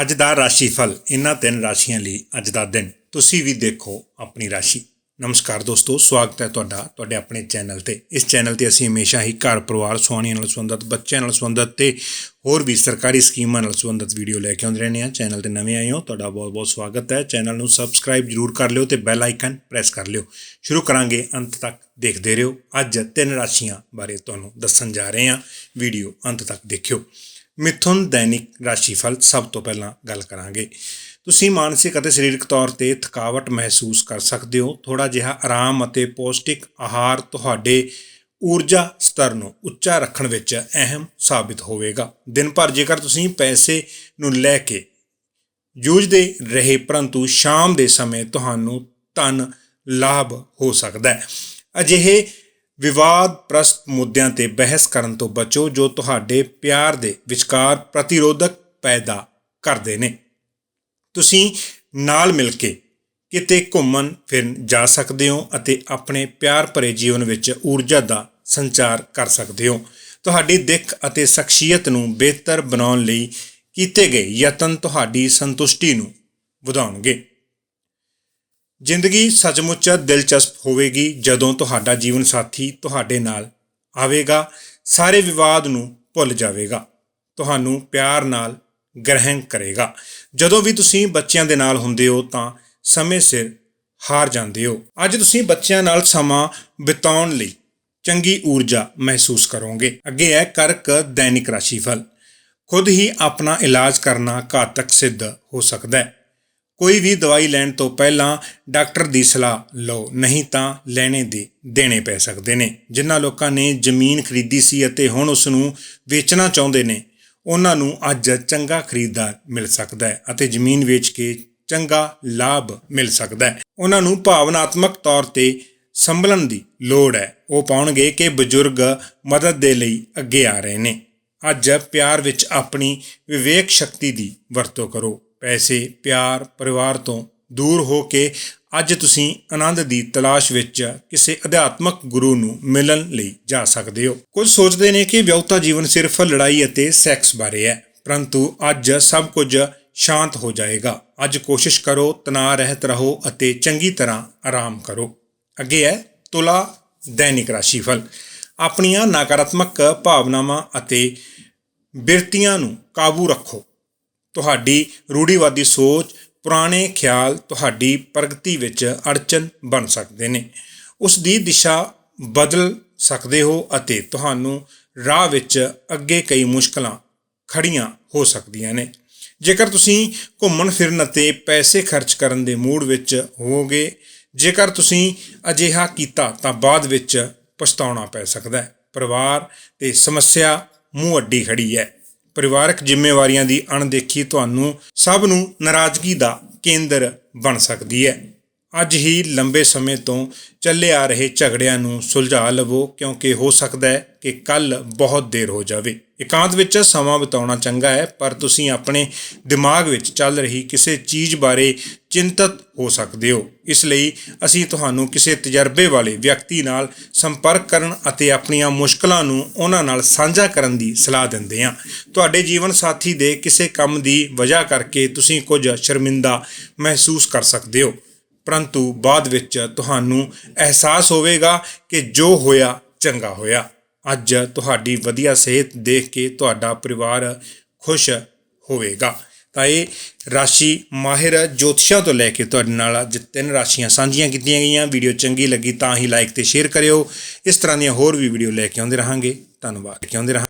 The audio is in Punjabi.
ਅੱਜ ਦਾ ਰਾਸ਼ੀਫਲ ਇਹਨਾਂ ਤਿੰਨ ਰਾਸ਼ੀਆਂ ਲਈ ਅੱਜ ਦਾ ਦਿਨ। ਤੁਸੀਂ ਵੀ ਦੇਖੋ ਆਪਣੀ ਰਾਸ਼ੀ। ਨਮਸਕਾਰ ਦੋਸਤੋ, ਸਵਾਗਤ ਹੈ ਤੁਹਾਡਾ, ਤੁਹਾਡੇ ਆਪਣੇ ਚੈਨਲ ਤੇ। ਇਸ ਚੈਨਲ ਤੇ ਅਸੀਂ ਹਮੇਸ਼ਾ ਹੀ ਘਰ ਪਰਿਵਾਰ, ਸੁਹਾਣੀਆਂ ਨਾਲ ਸੰਬੰਧਿਤ, ਬੱਚਿਆਂ ਨਾਲ ਸੰਬੰਧਿਤ ਤੇ ਹੋਰ ਵੀ ਸਰਕਾਰੀ ਸਕੀਮਾਂ ਨਾਲ ਸੰਬੰਧਿਤ ਵੀਡੀਓ ਲੈ ਕੇ ਆਉਂਦੇ ਰਹਿੰਦੇ ਹਾਂ। ਚੈਨਲ ਤੇ ਨਵੇਂ ਆਏ ਹੋ, ਤੁਹਾਡਾ ਬਹੁਤ-ਬਹੁਤ ਸਵਾਗਤ ਹੈ। ਚੈਨਲ ਨੂੰ ਸਬਸਕ੍ਰਾਈਬ ਜਰੂਰ ਕਰ ਲਿਓ ਤੇ ਬੈਲ ਆਈਕਨ ਪ੍ਰੈਸ ਕਰ ਲਿਓ। ਸ਼ੁਰੂ ਕਰਾਂਗੇ, ਅੰਤ ਤੱਕ ਦੇਖਦੇ ਰਹੋ। ਅੱਜ ਤਿੰਨ ਰਾਸ਼ੀਆਂ ਬਾਰੇ ਤੁਹਾਨੂੰ ਦੱਸਣ ਜਾ ਰਹੇ ਹਾਂ। ਵੀਡੀਓ ਅੰਤ ਤੱਕ ਦੇਖਿਓ। ਮਿਥੁਨ ਦੈਨਿਕ ਰਾਸ਼ੀਫਲ ਸਭ ਤੋਂ ਪਹਿਲਾਂ ਗੱਲ ਕਰਾਂਗੇ। ਤੁਸੀਂ ਮਾਨਸਿਕ ਅਤੇ ਸਰੀਰਕ ਤੌਰ ਤੇ ਥਕਾਵਟ ਮਹਿਸੂਸ ਕਰ ਸਕਦੇ ਹੋ। ਥੋੜਾ ਜਿਹਾ ਆਰਾਮ ਅਤੇ ਪੌਸ਼ਟਿਕ ਆਹਾਰ ਤੁਹਾਡੇ ਊਰਜਾ ਸਤਰ ਨੂੰ ਉੱਚਾ ਰੱਖਣ ਵਿੱਚ ਅਹਿਮ ਸਾਬਿਤ ਹੋਵੇਗਾ। ਦਿਨ ਭਰ ਜੇਕਰ ਤੁਸੀਂ ਪੈਸੇ ਨੂੰ ਲੈ ਕੇ ਜੂਝਦੇ ਰਹੇ, ਪਰੰਤੂ ਸ਼ਾਮ ਦੇ ਸਮੇਂ ਤੁਹਾਨੂੰ ਧਨ ਲਾਭ ਹੋ ਸਕਦਾ ਹੈ। ਅਜਿਹੇ ਵਿਵਾਦ ਪ੍ਰਸਤ ਮੁੱਦਿਆਂ ਤੇ ਬਹਿਸ ਕਰਨ ਤੋਂ ਬਚੋ ਜੋ ਤੁਹਾਡੇ ਪਿਆਰ ਦੇ ਵਿਚਕਾਰ ਪ੍ਰਤੀਰੋਧਕ ਪੈਦਾ ਕਰਦੇ ਨੇ। ਤੁਸੀਂ ਨਾਲ ਮਿਲ ਕੇ ਕਿਤੇ ਘੁੰਮਣ, ਫਿਰਨ ਜਾ ਸਕਦੇ ਹੋ ਅਤੇ ਆਪਣੇ ਪਿਆਰ ਭਰੇ ਜੀਵਨ ਵਿੱਚ ਊਰਜਾ ਦਾ ਸੰਚਾਰ ਕਰ ਸਕਦੇ ਹੋ। ਤੁਹਾਡੀ ਦਿੱਖ ਅਤੇ ਸ਼ਖਸੀਅਤ ਨੂੰ ਬਿਹਤਰ ਬਣਾਉਣ ਲਈ ਕੀਤੇ ਗਏ ਯਤਨ ਤੁਹਾਡੀ ਸੰਤੁਸ਼ਟੀ ਨੂੰ ਵਧਾਉਣਗੇ। ਜ਼ਿੰਦਗੀ ਸੱਚਮੁੱਚ ਦਿਲਚਸਪ ਹੋਵੇਗੀ ਜਦੋਂ ਤੁਹਾਡਾ ਜੀਵਨ ਸਾਥੀ ਤੁਹਾਡੇ ਨਾਲ ਆਵੇਗਾ, ਸਾਰੇ ਵਿਵਾਦ ਨੂੰ ਭੁੱਲ ਜਾਵੇਗਾ, ਤੁਹਾਨੂੰ ਪਿਆਰ ਨਾਲ ਗ੍ਰਹਿਣ ਕਰੇਗਾ। ਜਦੋਂ ਵੀ ਤੁਸੀਂ ਬੱਚਿਆਂ ਦੇ ਨਾਲ ਹੁੰਦੇ ਹੋ ਤਾਂ ਸਮੇਂ ਸਿਰ ਹਾਰ ਜਾਂਦੇ ਹੋ। ਅੱਜ ਤੁਸੀਂ ਬੱਚਿਆਂ ਨਾਲ ਸਮਾਂ ਬਿਤਾਉਣ ਲਈ ਚੰਗੀ ਊਰਜਾ ਮਹਿਸੂਸ ਕਰੋਗੇ। ਅੱਗੇ ਹੈ ਕਰਕ ਦੈਨਿਕ ਰਾਸ਼ੀਫਲ ਖੁਦ ਹੀ ਆਪਣਾ ਇਲਾਜ ਕਰਨਾ ਘਾਤਕ ਸਿੱਧ ਹੋ ਸਕਦਾ ਹੈ। ਕੋਈ ਵੀ ਦਵਾਈ ਲੈਣ ਤੋਂ ਪਹਿਲਾਂ ਡਾਕਟਰ ਦੀ ਸਲਾਹ ਲਓ, ਨਹੀਂ ਤਾਂ ਲੈਣੇ ਦੇ ਦੇਣੇ ਪੈ ਸਕਦੇ ਨੇ। ਜਿਨ੍ਹਾਂ ਲੋਕਾਂ ਨੇ ਜ਼ਮੀਨ ਖਰੀਦੀ ਸੀ ਅਤੇ ਹੁਣ ਉਸ ਨੂੰ ਵੇਚਣਾ ਚਾਹੁੰਦੇ ਨੇ, ਉਹਨਾਂ ਨੂੰ ਅੱਜ ਚੰਗਾ ਖਰੀਦਦਾਰ ਮਿਲ ਸਕਦਾ ਹੈ ਅਤੇ ਜ਼ਮੀਨ ਵੇਚ ਕੇ ਚੰਗਾ ਲਾਭ ਮਿਲ ਸਕਦਾ ਹੈ। ਉਹਨਾਂ ਨੂੰ ਭਾਵਨਾਤਮਕ ਤੌਰ ਤੇ ਸੰਭਲਣ ਦੀ ਲੋੜ ਹੈ। ਉਹ ਪਾਉਣਗੇ ਕਿ ਬਜ਼ੁਰਗ ਮਦਦ ਦੇ ਲਈ ਅੱਗੇ ਆ ਰਹੇ ਨੇ। ਅੱਜ ਪਿਆਰ ਵਿੱਚ ਆਪਣੀ ਵਿਵੇਕ ਸ਼ਕਤੀ ਦੀ ਵਰਤੋਂ ਕਰੋ। ਪੈਸੇ, ਪਿਆਰ, ਪਰਿਵਾਰ ਤੋਂ ਦੂਰ ਹੋ ਕੇ ਅੱਜ ਤੁਸੀਂ ਆਨੰਦ ਦੀ ਤਲਾਸ਼ ਵਿੱਚ ਕਿਸੇ ਅਧਿਆਤਮਕ ਗੁਰੂ ਨੂੰ ਮਿਲਣ ਲਈ ਜਾ ਸਕਦੇ ਹੋ। ਕੁਝ ਸੋਚਦੇ ਨੇ ਕਿ ਵਿਆਹੁਤਾ ਜੀਵਨ ਸਿਰਫ ਲੜਾਈ ਅਤੇ ਸੈਕਸ ਬਾਰੇ ਹੈ, ਪਰੰਤੂ ਅੱਜ ਸਭ ਕੁਝ ਸ਼ਾਂਤ ਹੋ ਜਾਏਗਾ। ਅੱਜ ਕੋਸ਼ਿਸ਼ ਕਰੋ, ਤਣਾਅ ਰਹਿਤ ਰਹੋ ਅਤੇ ਚੰਗੀ ਤਰ੍ਹਾਂ ਆਰਾਮ ਕਰੋ। ਅੱਗੇ ਹੈ ਤੁਲਾ ਦੈਨਿਕ ਰਾਸ਼ੀ ਫਲ ਆਪਣੀਆਂ ਨਕਾਰਾਤਮਕ ਭਾਵਨਾਵਾਂ ਅਤੇ ਬਿਰਤੀਆਂ ਨੂੰ ਕਾਬੂ ਰੱਖੋ। ਤੁਹਾਡੀ ਰੂੜੀਵਾਦੀ ਸੋਚ, ਪੁਰਾਣੇ ਖਿਆਲ ਤੁਹਾਡੀ ਪ੍ਰਗਤੀ ਵਿੱਚ ਅੜਚਨ ਬਣ ਸਕਦੇ ਨੇ। ਉਸ ਦੀ ਦਿਸ਼ਾ ਬਦਲ ਸਕਦੇ ਹੋ ਅਤੇ ਤੁਹਾਨੂੰ ਰਾਹ ਵਿੱਚ ਅੱਗੇ ਕਈ ਮੁਸ਼ਕਲਾਂ ਖੜੀਆਂ ਹੋ ਸਕਦੀਆਂ ਨੇ। ਜੇਕਰ ਤੁਸੀਂ ਘੁੰਮਣ ਫਿਰਨ ਅਤੇ ਪੈਸੇ ਖਰਚ ਕਰਨ ਦੇ ਮੂਡ ਵਿੱਚ ਹੋਵੋਗੇ, ਜੇਕਰ ਤੁਸੀਂ ਅਜਿਹਾ ਕੀਤਾ ਤਾਂ ਬਾਅਦ ਵਿੱਚ ਪਛਤਾਉਣਾ ਪੈ ਸਕਦਾ ਹੈ। ਪਰਿਵਾਰ ਤੇ ਸਮੱਸਿਆ ਮੂੰਹ ਅੱਡੀ ਖੜੀ ਹੈ। ਪਰਿਵਾਰਕ ਜ਼ਿੰਮੇਵਾਰੀਆਂ ਦੀ ਅਣਦੇਖੀ ਤੁਹਾਨੂੰ ਸਭ ਨੂੰ ਨਾਰਾਜ਼ਗੀ ਦਾ ਕੇਂਦਰ ਬਣ ਸਕਦੀ ਹੈ। ਅੱਜ ਹੀ ਲੰਬੇ ਸਮੇਂ ਤੋਂ ਚੱਲੇ ਆ ਰਹੇ ਝਗੜਿਆਂ ਨੂੰ ਸੁਲਝਾ ਲਵੋ, ਕਿਉਂਕਿ ਹੋ ਸਕਦਾ ਹੈ ਕਿ ਕੱਲ ਬਹੁਤ ਦੇਰ ਹੋ ਜਾਵੇ। ਇਕਾਂਤ ਵਿੱਚ ਸਮਾਂ ਬਿਤਾਉਣਾ ਚੰਗਾ ਹੈ, ਪਰ ਤੁਸੀਂ ਆਪਣੇ ਦਿਮਾਗ ਵਿੱਚ ਚੱਲ ਰਹੀ ਕਿਸੇ ਚੀਜ਼ ਬਾਰੇ ਚਿੰਤਤ ਹੋ ਸਕਦੇ ਹੋ। ਇਸ ਲਈ ਅਸੀਂ ਤੁਹਾਨੂੰ ਕਿਸੇ ਤਜਰਬੇ ਵਾਲੇ ਵਿਅਕਤੀ ਨਾਲ ਸੰਪਰਕ ਕਰਨ ਅਤੇ ਆਪਣੀਆਂ ਮੁਸ਼ਕਲਾਂ ਨੂੰ ਉਹਨਾਂ ਨਾਲ ਸਾਂਝਾ ਕਰਨ ਦੀ ਸਲਾਹ ਦਿੰਦੇ ਹਾਂ। ਤੁਹਾਡੇ ਜੀਵਨ ਸਾਥੀ ਦੇ ਕਿਸੇ ਕੰਮ ਦੀ ਵਜ੍ਹਾ ਕਰਕੇ ਤੁਸੀਂ ਕੁਝ ਸ਼ਰਮਿੰਦਾ ਮਹਿਸੂਸ ਕਰ ਸਕਦੇ ਹੋ। ਪਰੰਤੂ ਬਾਅਦ ਵਿੱਚ ਤੁਹਾਨੂੰ ਅਹਿਸਾਸ ਹੋਵੇਗਾ ਕਿ ਜੋ ਹੋਇਆ, ਚੰਗਾ ਹੋਇਆ। ਅੱਜ ਤੁਹਾਡੀ ਵਧੀਆ ਸਿਹਤ ਦੇਖ ਕੇ ਤੁਹਾਡਾ ਪਰਿਵਾਰ ਖੁਸ਼ ਹੋਵੇਗਾ। ਤਾਂ ਇਹ ਰਾਸ਼ੀ ਮਾਹਿਰ ਜੋਤਸ਼ਾਂ ਤੋਂ ਲੈ ਕੇ ਤੁਹਾਡੇ ਨਾਲ ਅੱਜ ਤਿੰਨ ਰਾਸ਼ੀਆਂ ਸਾਂਝੀਆਂ ਕੀਤੀਆਂ ਗਈਆਂ। ਵੀਡੀਓ ਚੰਗੀ ਲੱਗੀ ਤਾਂ ਹੀ ਲਾਈਕ ਤੇ ਸ਼ੇਅਰ ਕਰਿਓ। ਇਸ ਤਰ੍ਹਾਂ ਦੀਆਂ ਹੋਰ ਵੀ ਵੀਡੀਓ ਲੈ ਕੇ ਆਉਂਦੇ ਰਹਾਂਗੇ। ਧੰਨਵਾਦ। ਲੈ ਕੇ ਆਉਂਦੇ ਰਹਾਂਗੇ।